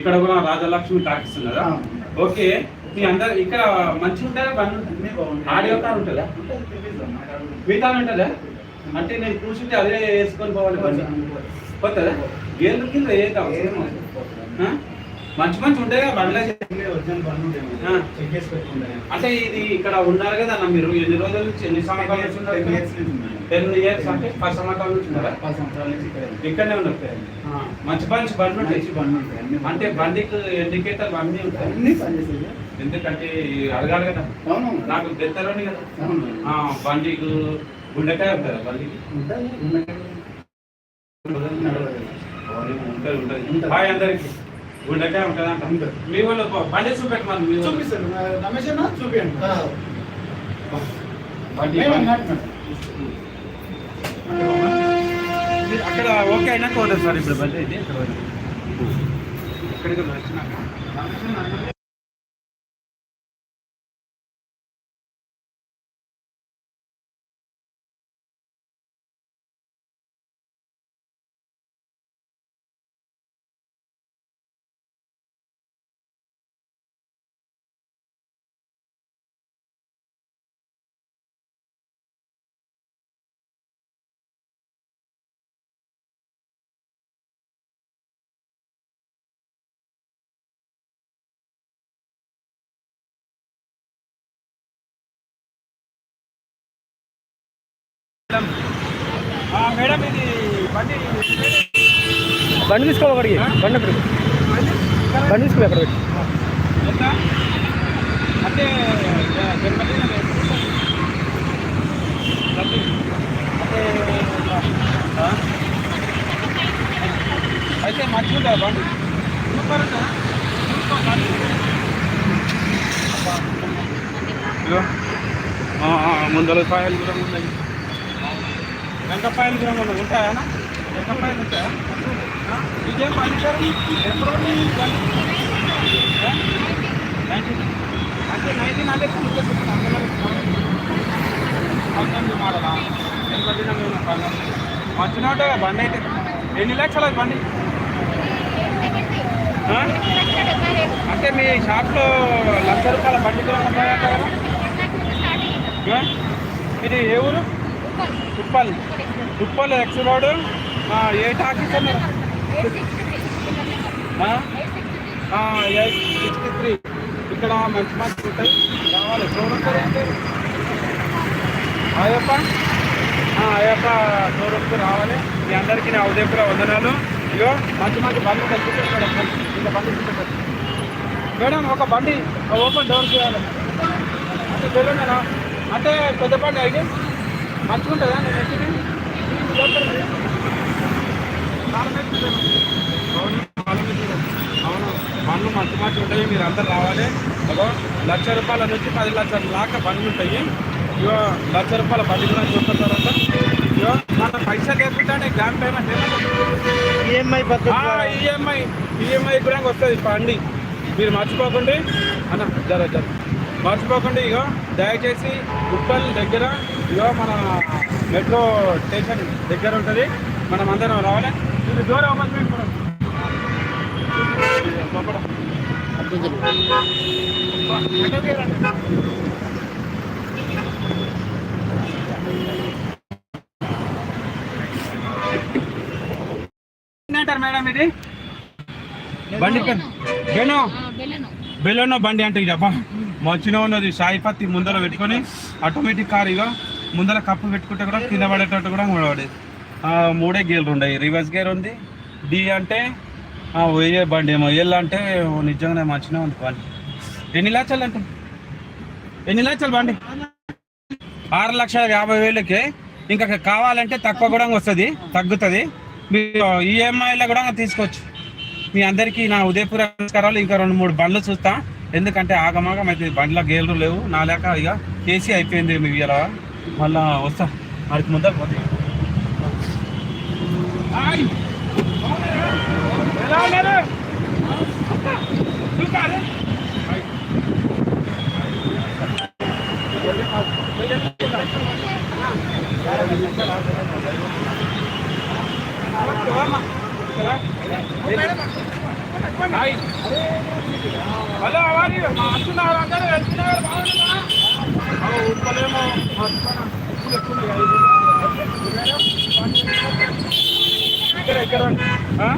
ఇక్కడ కూడా రాజలక్ష్మి టాకీస్ ఉన్నదా? ఓకే. మీ అందరు ఇక్కడ మంచిగా ఉంటారా? బండి ఆడియో కార్ ఉంటుందా? మిగతా ఉంటుందా? అంటే నేను కూర్చుంటే అదే వేసుకొని పోవాలి బండి పోతుందా? గేర్లు కింద ఏ? మంచి మంచి ఉంటాయి బండ్లే. అంటే ఇది ఇక్కడ ఉన్నారు కదా అన్న మీరు ఎన్ని రోజుల నుంచి ఎన్ని సంవత్సరాల నుంచి ఉన్నారు? టెన్ ఇయర్స్ అంటే పది సంవత్సరాల నుంచి ఉన్నారా? ఇక్కడనే ఉన్నారు. మంచి మంచి బండ్లు ఉంటాయి. అంటే బండికి ఇండికేటర్ అన్నీ ఉంటాయి. ఎందుకంటే అడగాలి కదా. నాకు తెత్తలోని కదా. బండికి గుండెకాయ ఉంటుందా బండికి? ఉంటుంది. ఉంటుంది. హాయ్ అందరికి. గుండెకాయ ఉంటుంది అంట. మీ వాళ్ళు బండి చూపెట్టమని మీ వాళ్ళు. బండి బండి. అక్కడ ఓకే అయినాక పోతుంది సార్ ఇప్పుడు బండి. ఇక్కడికి వచ్చినాక మేడం ఇది బండి బండి తీసుకో అక్కడికి. బండి అక్కడికి బండి? తీసుకో అక్కడ పెట్టి. అంటే? అయితే మంచిగా ఉంటుంది బండి ముందర పాయలు కూడా ఉన్నాయి. వెంకపాయలు ఉన్నాయి ఉంటాయా? వెంకపాయలు ఉంటాయా? ఇదేం సార్ ఎప్పుడు నీ బండి? ఆ? 19 అంటే నైన్టీన్ హండ్రెడ్ పంతొమ్మిది మోడలా? బండి అయితే. ఎన్ని లక్షలు బండి? అంటే మీ షాప్లో లక్ష రూపాయల బండి కూడా? ఇది ఏ ఊరు? ఉప్పల్. ఉప్పల్ ఎక్స్ రోడ్ ఏ టాకీస్ అన్నారు ఎయిట్ సిక్స్టీ త్రీ ఇక్కడ మంచి మంచి ఉంటాయి. కావాలి షోరూమ్ అయ్యప్ప. ఆ, అయ్యప్ప షోరూమ్కి రావాలి. మీ అందరికీ నా ఉదయపుర వందనాలు. ఇగో మంచి మంచి బండి ఉంటాయి మేడం. ఇంకా బండి చూపించండి మేడం ఒక బండి ఓపెన్ డోర్ చేయాలి. అంటే తెలియదు అంటే పెద్ద బండి అయితే మంచిగా ఉంటుందా నేను ఎక్కింది బండ్లు మంచి మంచి ఉంటాయి. మీరు అందరు రావాలి. లక్ష రూపాయల నుంచి పది లక్షల దాకా బండ్లు ఉంటాయి. ఇగో లక్ష రూపాయల బండి కూడా చూపిస్తారంట ఇగో మన పైసలు వేసుకుంటే gram payment EMI EMI EMI కూడా వస్తుంది బండి. మీరు మర్చిపోకండి. అన్న జర జర. మర్చిపోకండి ఇగో. దయచేసి ఉప్పల్ దగ్గర ఇగో మన మెట్రో స్టేషన్ దగ్గర ఉంటుంది. మనం అందరం రావాలి. ఇది దూరం అవ్వాలి మేడం. లోపల. ఏంటంటారు మేడం ఇది? బండి బెలోనో. బండి అంటే ఇక అబ్బా మంచిగా ఉన్నది. సాయిపత్తి ముందర పెట్టుకొని ఆటోమేటిక్ కార్ ఇక ముందర కప్పు పెట్టుకుంటే కూడా కింద పడేటట్టు కూడా పడేది. మూడే గేర్లు ఉన్నాయి రివర్స్ గేర్ ఉంది. డి అంటే వేయే బండి ఏమో ఎల్ అంటే ఓ నిజంగానే మంచిగా ఉంది బండి. ఎన్ని లక్షలు అంటే ఎన్ని లక్షలు బండి? ఆరు లక్షల యాభై వేలకి ఇంకా కావాలంటే తక్కువ కూడా వస్తుంది తగ్గుతుంది. మీరు ఈఎంఐలో కూడా తీసుకోవచ్చు మీ అందరికీ నా ఉదయపూర్ నమస్కారాలు. ఇంకా రెండు మూడు బండ్లు చూస్తా. ఎందుకంటే ఆగమాగం అయితే బండ్ల గేర్లు లేవు. నా లేక ఇక కేసీ అయిపోయింది మీ ఇలా మళ్ళా వస్తా. వాడికి ముందర పోతే. ఎలా ఉన్నారు చూపాలి మేడం హాయ్ హలో అవారి వస్తున్నారు అందరూ వెళ్తున్నారు బాగుందా ఉప్పలేమో ఇక్కడ ఇక్కడ ఆ?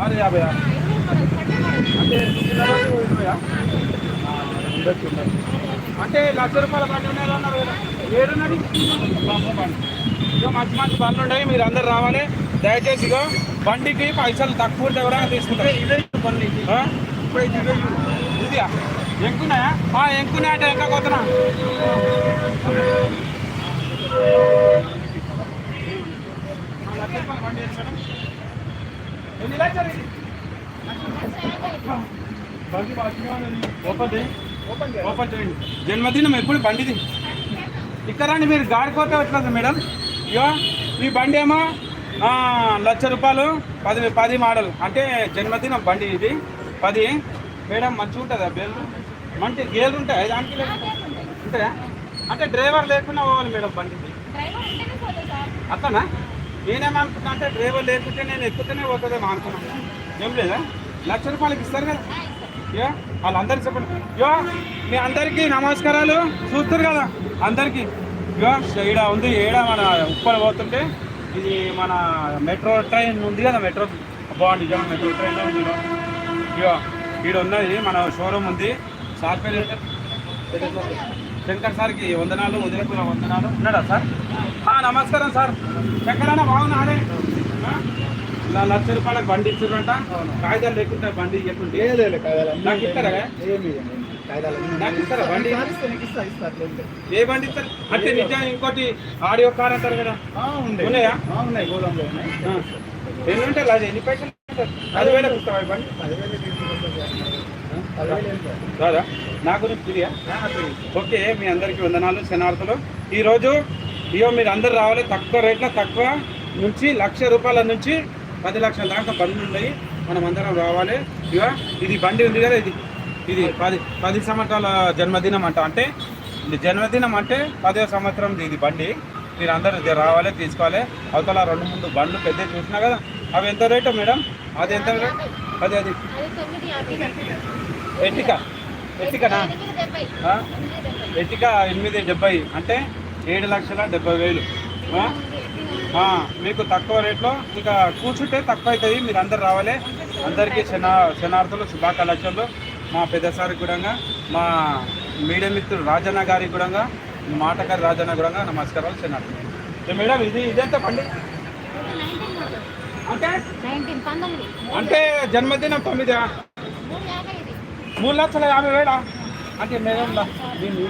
ఆరు యాభై అంటే పిల్లలకు ఇరవయా? ఆ, ఉండొచ్చు, ఉండొచ్చు. అంటే లక్ష రూపాయల బండి కదా ఏడున్నది? ఇక మంచి మంచి బండ్లు ఉన్నాయి మీరు అందరు రావాలి. దయచేసి ఇగో బండికి పైసలు తక్కువ ఉంటే ఎవరైనా తీసుకుంటారు. ఆ? ఇదియా? ఎంకున్నాయా? ఆ, ఎంకున్నాయి అంటే ఎంక కొత్తనా ఎన్ని లక్షలు? ఇది? బండి. ఓపెన్ చేయి. ఓపెన్ చేయండి. జన్మదినం ఎప్పుడు? బండిది ఇక్కడ రండి మీరు. గాడిపోతే వచ్చినది మేడం? ఇయో ఈ బండి ఏమో లక్ష రూపాయలు పది పది మోడల్. అంటే జన్మదినం బండి ఇది. పది. మేడం మంచిగా ఉంటుందా బేలు మంచి గేలు ఉంటాయి? దానికి ఉంటాయా? అంటే డ్రైవర్ లేకుండా పోవాలి మేడం బండికి అట్లనా నేనేమనుకున్నా అంటే డ్రైవర్ లేకుంటే నేను ఎక్కుతూనే పోతుందేమో అనుకున్నాను ఏం లేదా? లక్ష రూపాయలకి ఇస్తారు కదా. యో వాళ్ళందరికీ చెప్పండి. యో మీ అందరికీ నమస్కారాలు. చూస్తారు కదా అందరికీ. యో ఈడ ఉంది ఈడ మన ఉప్పలు పోతుంటే ఇది మన మెట్రో ట్రైన్ ఉంది కదా మెట్రో బాగుంది నిజంగా మెట్రో ట్రైన్ ఉంది ఈడ. ఇగో ఈడ ఉన్నది మన షోరూమ్ ఉంది. సార్ పేరు శంకర్ సార్కి వందనాలు వదిలేకుల వందనాలు. ఉన్నాడా సార్? ఆ, నమస్కారం సార్. శంకర్ అన్న బాగున్నాడే లక్ష రూపాయలకు బండి ఇచ్చారంట. కాగితాలు లేకుంటే బండి నాకు ఇస్తారా? నాకు ఇస్తారా బండి? ఏ బండి ఇస్తారు? అంటే నిజం ఇంకోటి ఆడియో కార్ అంటారు కదా. ఉన్నాయా? ఉన్నాయి. గోదాంలో ఉన్నాయి. ఎన్ని ఉంటాయి? అది ఎన్ని పైసలు ఉంటాయి? పది వేలకు ఇస్తావా బండి. రాదా? నా గురించి తెలియా ఓకే మీ అందరికీ వందనాలు శనార్థులు ఈరోజు ఇయో మీరు అందరు రావాలి. తక్కువ రేట్లో తక్కువ నుంచి లక్ష రూపాయల నుంచి పది లక్షల దాకా బండ్లు ఉన్నాయి. మనం అందరం రావాలి. ఇక ఇది బండి ఉంది కదా ఇది. ఇది పది పది సంవత్సరాల జన్మదినం అంట. అంటే జన్మదినం అంటే పదో సంవత్సరం ఇది బండి. మీరు అందరూ ఇది రావాలి తీసుకోవాలి. అవతల రెండు మూడు బండ్లు పెద్ద చూసినా కదా. అవి ఎంత రేటు మేడం? అది ఎంత రేటు? అది అది. ఎట్టిక? ఎట్టికనా? ఎట్టిక ఎనిమిది డెబ్బై. అంటే ఏడు లక్షల డెబ్బై వేలు. మీకు తక్కువ రేట్లో ఇంకా కూర్చుంటే తక్కువ అవుతుంది మీరు అందరు రావాలి. అందరికీ శనా శనార్థులు శుభాకాంక్షలు. మా పెద్దసారి కూడా మా మీడియా మిత్రుడు రాజన్న గారికి కూడా మాటగారి రాజన్న కూడా నమస్కారాలు శనార్థులు. ఏ మేడం ఇది ఇదంతా పండి? అంటే? అంటే జన్మదినం తొమ్మిదా? మూడు లక్షల యాభై వేల? అంటే మేడం దీన్ని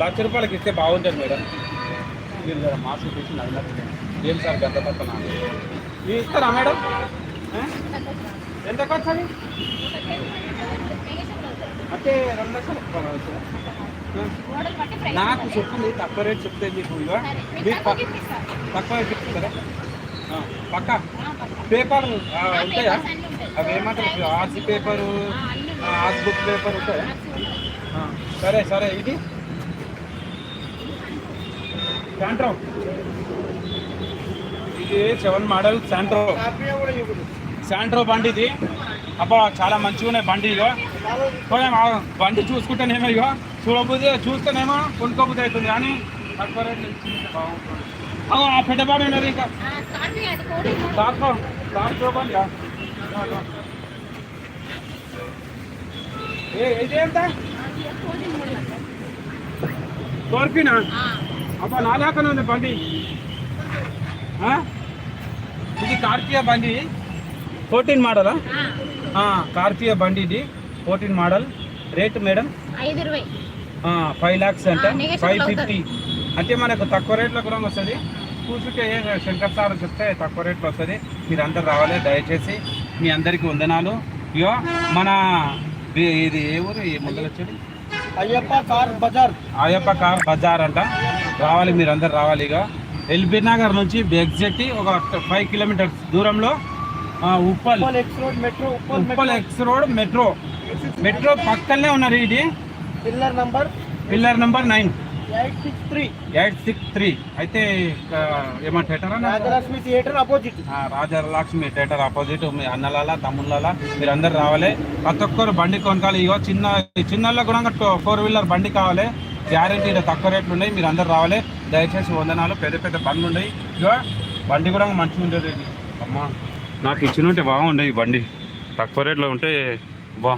లక్ష రూపాయలకి ఇస్తే బాగుంటుంది మేడం. మీరు జర మాస్క్ తీసి ఏం సార్ గంట మీరు ఇస్తారా మేడం? ఎంత ఖర్చు అది? అంటే రెండు లక్షలు. నాకు. చెప్పింది తక్కువ రేట్ చెప్తే మీకు ఇక సరే, మీకు తక్కువ. తక్కువ చెప్తారా? పక్క. పేపర్ ఉంటాయా. అవి ఏమంటారు? ఆర్సీ పేపరు ఆ, అన్నీ ఉంటాయి. ఆర్ట్ బుక్ పేపర్ ఉంటాయా? సరే సరే ఇది. శాంట్రో ఇది సెవెన్ మోడల్ శాంట్రో శాంట్రో బండి ఇది. అబ్బా చాలా మంచిగా ఉన్నాయి బండి ఇగో. బండి చూసుకుంటేనేమో ఇగో. చూడబుద్ధి చూస్తేనేమో కొనుక్కోబుద్ధి అవుతుంది కానీ తక్కువ ఇచ్చింది బాగుంటుంది. ఆ పెద్దబాబు ఉన్నది ఇంకా. సార్కో సార్కో బండి. ఏ ఇది ఎంత? అది అబ్బా నా దాకానే ఉంది బండి? ఇది కార్తీయ బండి. ఫోర్టీన్ మోడలా కార్తీయ బండి ఇది ఫోర్టీన్ మోడల్ రేట్ మేడం ఐదు ఇరవై ఫైవ్ ల్యాక్స్ అంటే ఫైవ్. ఫిఫ్టీ అంటే మనకు తక్కువ రేట్లో కూడా వస్తుంది. కూర్చుంటే శంకర్ సార్ చెప్తే తక్కువ రేట్లో వస్తుంది. మీరు అందరు రావాలి దయచేసి మీ అందరికీ వందనాలు. ఇయో మన ఇది- ఏ ఊరు? ఏ ముందర వచ్చేది అయ్యప్ప కార్ బజార్. ఆయప్ప కార్ బజార్ అంట. రావాలి మీరు అందరు రావాలి ఇక. ఎల్బీ నగర్ నుంచి ఎగ్జాక్ట్ ఒక ఫైవ్ కిలోమీటర్స్ దూరంలో Uppal. Uppal X road metro Uppal Uppal X road metro metro పక్కనే ఉన్నది ఇది. Pillar number pillar number nine eight six three అయితే ఆ, ఏమంటే థియేటరా Rajalakshmi theatre opposite Rajalakshmi theatre మీ అన్నలాల తమ్ముళ్ళ మీరు అందరు రావాలి. ప్రతి ఒక్కరు బండి కొనకాలి. ఇగో చిన్న చిన్న కూడా ఫోర్ వీలర్ బండి కావాలి. గ్యారంటీ తక్కువ రేట్లు ఉన్నాయి మీరు అందరు రావాలి. దయచేసి వందనాలు పెద్ద పెద్ద బండ్లు ఉన్నాయి. ఇగో బండి కూడా మంచిగా ఉండేది ఇది. అమ్మా నాకు ఇచ్చిన ఉంటే బాగుండే ఈ బండి. తక్కువ రేట్లో ఉంటే బా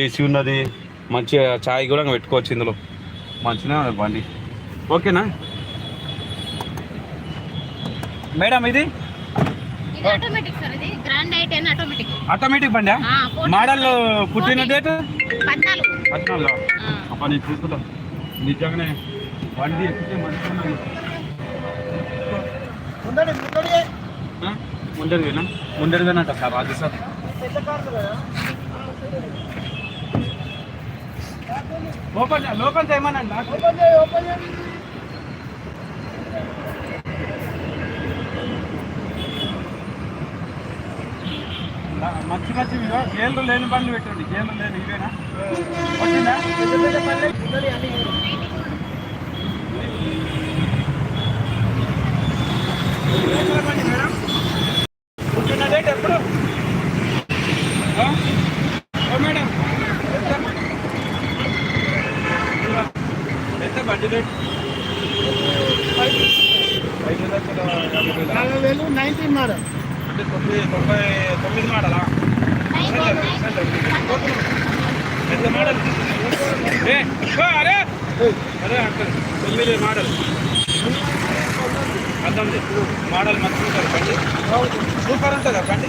ఏసీ ఉన్నది మంచిగా ఛాయ్ కూడా పెట్టుకోవచ్చు ఇందులో. మంచిగా ఉన్నది బండి. ఓకేనా? మేడం ఇది? ఇది ఆటోమేటిక్ బండి. మోడల్ పుట్టిన. డేట్ పద్నాలుగు. పద్నాలుగు. అప్ప నేను చూసుకుంటా నిజంగానే బండి ఎక్కితే మంచిగా ఉన్నది. ముందడి ముందడి. ఆ? ముందరివేనా ముందరివేనంట సార్ రాజు సార్. ఓపెన్ లోపల చేయమనండి నాకు ఓపెన్ చేయి ఓపెన్ చేయి. మంచి మంచి ఇదిగో గేర్లు లేని బండ్లు పెట్టండి గేర్లు లేని ఇవేనా? వచ్చిందా పెద్ద పెద్ద పల్లె ముందడి అన్ని ఎక్కడ బండి మేడం పుట్టిన డేట్ ఎప్పుడు మేడం ఎంత ఎంత బండి డేట్ ఐదు లక్షల యాభై వేలు నైన్టీన్ మోడల్ అంటే తొమ్మిది తొంభై తొమ్మిది మోడలా ఎంత మోడల్ అరే! అరే అంకల్ తొమ్మిది మోడల్ పంతొమ్మిది మోడల్ మంచిగా ఉంటుంది బండి. సూపర్ ఉంటుంది బండి.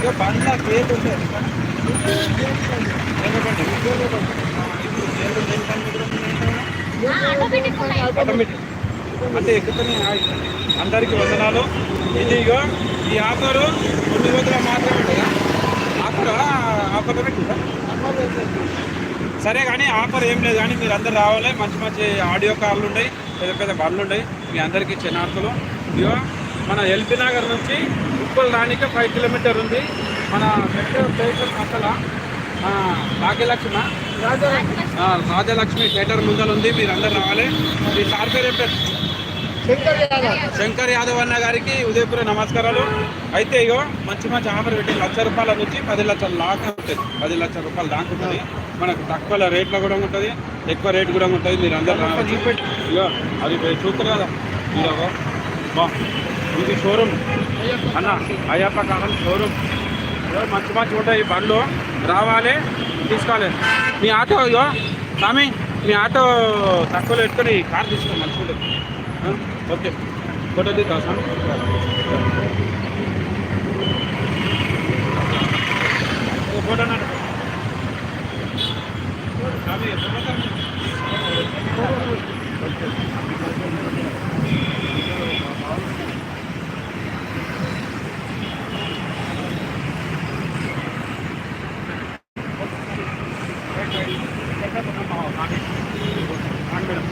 ఇక బండ్ల పేరు ఉంటుంది. బండి. ఆటోమేటిక్ ఉన్నాయి ఆటోమేటిక్ అంటే ఎక్కుతూనే. అందరికీ వందనాలు. ఇది ఇగో ఈ ఆఫరు కొన్ని రోజులు మాత్రమే ఉంటుందా. ఆఫర్ ఆఫర్ సరే కానీ ఆఫర్ ఏం లేదు కానీ మీరు అందరు రావాలి. మంచి మంచి ఆడియో కార్లు ఉన్నాయి పెద్ద పెద్ద బండ్లు ఉన్నాయి మీ అందరికీ చిన్నార్కులు ఇగో మన ఎల్బీ నగర్ నుంచి ఉప్పల్ రానికి ఫైవ్ కిలోమీటర్ ఉంది. మన మెట్రో స్టేషన్ పక్కల భాగ్యలక్ష్మ రాజలక్ష్మి థియేటర్ ముందర ఉంది. మీరు అందరు రావాలి. మీ సార్ పేరు ఏం పేరు? శంకర్ యాదవ్. శంకర్ యాదవ్ అన్న గారికి ఉదయపుర నమస్కారాలు. అయితే ఇగో మంచి మంచి ఆఫర్ పెట్టి లక్ష రూపాయల నుంచి పది లక్షల దాకా ఉంటుంది. పది లక్షల రూపాయలు దాకా ఉంటుంది. మనకు తక్కువ రేట్లో కూడా ఉంటుంది. ఎక్కువ రేట్ కూడా ఉంటుంది. మీరు అందరూ ఇగో అది మీరు చూస్తారు కదా. ఇదిగో. బా. ఇది షోరూమ్. అన్న అయ్యప్ప కాలం షోరూమ్ మంచి మంచి ఉంటాయి ఈ బండ్లు. రావాలి తీసుకోవాలి. మీ ఆటో ఇగో స్వామి మీ ఆటో తక్కువలో పెట్టుకొని కార్ తీసుకో మంచిగా ఉంటుంది. ఓకే. ఫోటో దిద్దా స్వామి? ఫోటో స్వామి ఎప్పుడు పోతారు? మేడం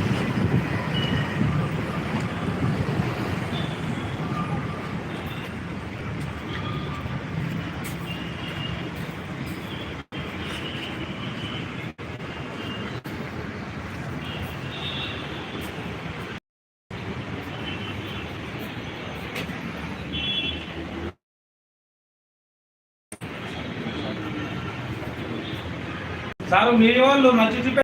సార్ మీ వాళ్ళు మంచి చూపే